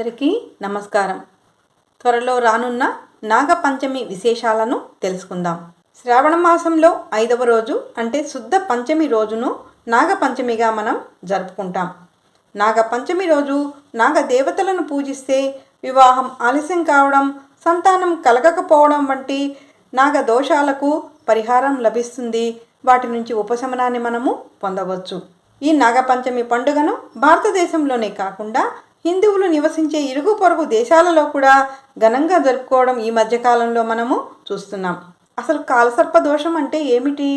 అందరికీ నమస్కారం. త్వరలో రానున్న నాగపంచమి విశేషాలను తెలుసుకుందాం. శ్రావణ మాసంలో ఐదవ రోజు అంటే శుద్ధ పంచమి రోజును నాగపంచమిగా మనం జరుపుకుంటాం. నాగపంచమి రోజు నాగదేవతలను పూజిస్తే వివాహం ఆలస్యం కావడం సంతానం కలగకపోవడం వంటి నాగదోషాలకు పరిహారం లభిస్తుంది. వాటి నుంచి ఉపశమనాన్ని మనము పొందవచ్చు. ఈ నాగపంచమి పండుగను భారతదేశంలోనే కాకుండా హిందువులు నివసించే ఇరుగు పొరుగు దేశాలలో కూడా ఘనంగా జరుపుకోవడం ఈ మధ్యకాలంలో మనము చూస్తున్నాం. అసలు కాలసర్ప దోషం అంటే ఏమిటి?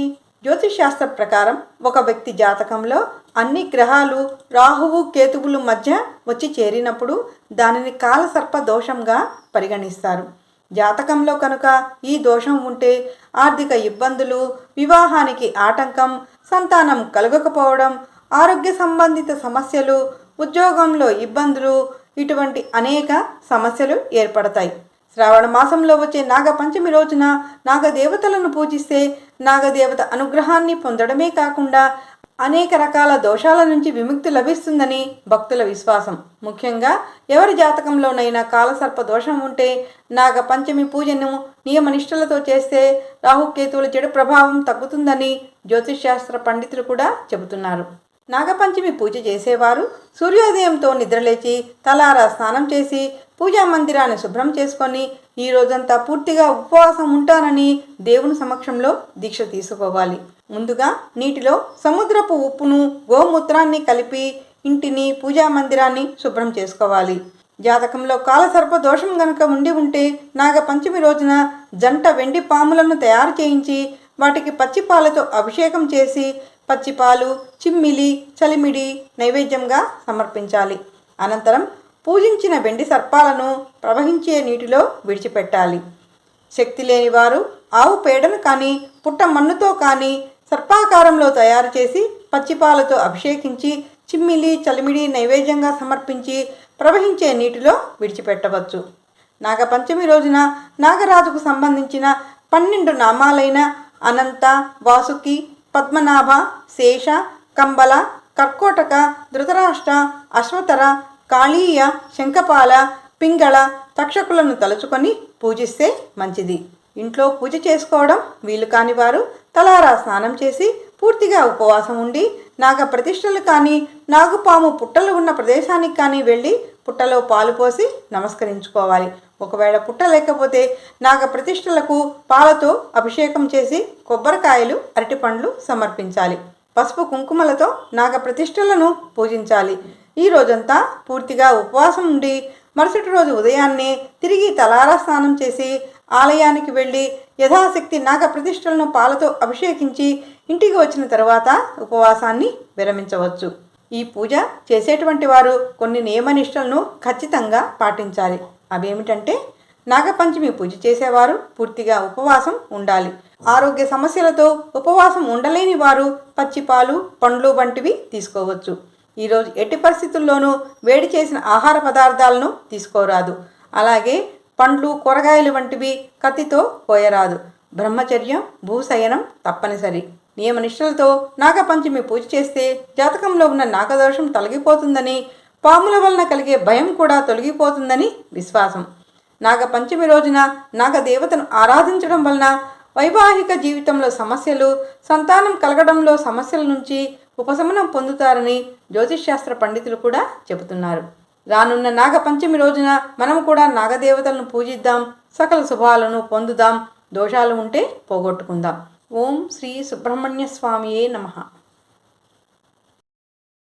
జ్యోతిషాస్త్ర ప్రకారం ఒక వ్యక్తి జాతకంలో అన్ని గ్రహాలు రాహువు కేతువులు మధ్య వచ్చి చేరినప్పుడు దానిని కాలసర్ప దోషంగా పరిగణిస్తారు. జాతకంలో కనుక ఈ దోషం ఉంటే ఆర్థిక ఇబ్బందులు వివాహానికి ఆటంకం సంతానం కలగకపోవడం ఆరోగ్య సంబంధిత సమస్యలు ఉద్యోగంలో ఇబ్బందులు ఇటువంటి అనేక సమస్యలు ఏర్పడతాయి. శ్రావణ మాసంలో వచ్చే నాగపంచమి రోజున నాగదేవతలను పూజిస్తే నాగదేవత అనుగ్రహాన్ని పొందడమే కాకుండా అనేక రకాల దోషాల నుంచి విముక్తి లభిస్తుందని భక్తుల విశ్వాసం. ముఖ్యంగా ఎవరి జాతకంలోనైనా కాలసర్ప దోషం ఉంటే నాగ పంచమి పూజను నియమనిష్టలతో చేస్తే రాహుకేతువుల చెడు ప్రభావం తగ్గుతుందని జ్యోతిష్ శాస్త్ర పండితులు కూడా చెబుతున్నారు. నాగపంచమి పూజ చేసేవారు. సూర్యోదయంతో నిద్రలేచి తలారా స్నానం చేసి పూజా మందిరాన్ని శుభ్రం చేసుకొని ఈ రోజంతా పూర్తిగా ఉపవాసం ఉంటానని దేవుని సమక్షంలో దీక్ష తీసుకోవాలి. ముందుగా నీటిలో సముద్రపు ఉప్పును గోమూత్రాన్ని కలిపి ఇంటిని పూజా మందిరాన్ని శుభ్రం చేసుకోవాలి. జాతకంలో కాలసర్ప దోషం గనుక ఉండి ఉంటే నాగపంచమి రోజున జంట వెండి పాములను తయారు చేయించి వాటికి పచ్చిపాలతో అభిషేకం చేసి పచ్చిపాలు చిమ్మిలి చలిమిడి నైవేద్యంగా సమర్పించాలి. అనంతరం పూజించిన వెండి సర్పాలను ప్రవహించే నీటిలో విడిచిపెట్టాలి. శక్తి లేని వారు ఆవు పేడను కానీ పుట్ట మన్నుతో కానీ సర్పాకారంలో తయారు చేసి పచ్చిపాలతో అభిషేకించి చిమ్మిలి చలిమిడి నైవేద్యంగా సమర్పించి ప్రవహించే నీటిలో విడిచిపెట్టవచ్చు. నాగపంచమి రోజున నాగరాజుకు సంబంధించిన పన్నెండు నామాలైన అనంత వాసుకి పద్మనాభ శేష కంబల కర్కోటక ధృతరాష్ట్ర అశ్వతర కాళీయ శంఖపాల పింగళ తక్షకులను తలుచుకొని పూజిస్తే మంచిది. ఇంట్లో పూజ చేసుకోవడం వీలు కాని వారు తలారా స్నానం చేసి పూర్తిగా ఉపవాసం ఉండి నాగ ప్రతిష్టలు కానీ నాగుపాము పుట్టలు ఉన్న ప్రదేశానికి కానీ వెళ్ళి పుట్టలో పాలు పోసి నమస్కరించుకోవాలి. ఒకవేళ పుట్ట లేకపోతే నాగ పాలతో అభిషేకం చేసి కొబ్బరికాయలు అరటిపండ్లు సమర్పించాలి. పసుపు కుంకుమలతో నాగప్రతిష్టలను పూజించాలి. ఈ రోజంతా పూర్తిగా ఉపవాసం ఉండి మరుసటి రోజు ఉదయాన్నే తిరిగి తలారా స్నానం చేసి ఆలయానికి వెళ్ళి యథాశక్తి నాగప్రతిష్టలను పాలతో అభిషేకించి ఇంటికి వచ్చిన తర్వాత ఉపవాసాన్ని విరమించవచ్చు. ఈ పూజ చేసేటువంటి వారు కొన్ని నియమనిష్టలను ఖచ్చితంగా పాటించాలి. అవేమిటంటే నాగపంచమి పూజ చేసేవారు పూర్తిగా ఉపవాసం ఉండాలి. ఆరోగ్య సమస్యలతో ఉపవాసం ఉండలేని వారు పచ్చిపాలు పండ్లు వంటివి తీసుకోవచ్చు. ఈరోజు ఎట్టి పరిస్థితుల్లోనూ వేడి చేసిన ఆహార పదార్థాలను తీసుకోరాదు. అలాగే పండ్లు కూరగాయలు వంటివి కత్తితో కోయరాదు. బ్రహ్మచర్యం భూశయనం తప్పనిసరి. నియమనిష్టలతో నాగపంచమి పూజ చేస్తే జాతకంలో ఉన్న నాగదోషం తొలగిపోతుందని పాముల వలన కలిగే భయం కూడా తొలగిపోతుందని విశ్వాసం. నాగపంచమి రోజున నాగదేవతను ఆరాధించడం వలన వైవాహిక జీవితంలో సమస్యలు సంతానం కలగడంలో సమస్యల నుంచి ఉపశమనం పొందుతారని జ్యోతిష్శాస్త్ర పండితులు కూడా చెబుతున్నారు. రానున్న నాగపంచమి రోజున మనం కూడా నాగదేవతలను పూజిద్దాం సకల శుభాలను పొందుదాం దోషాలు ఉంటే పోగొట్టుకుందాం. ఓం శ్రీ సుబ్రహ్మణ్య స్వామియే నమః.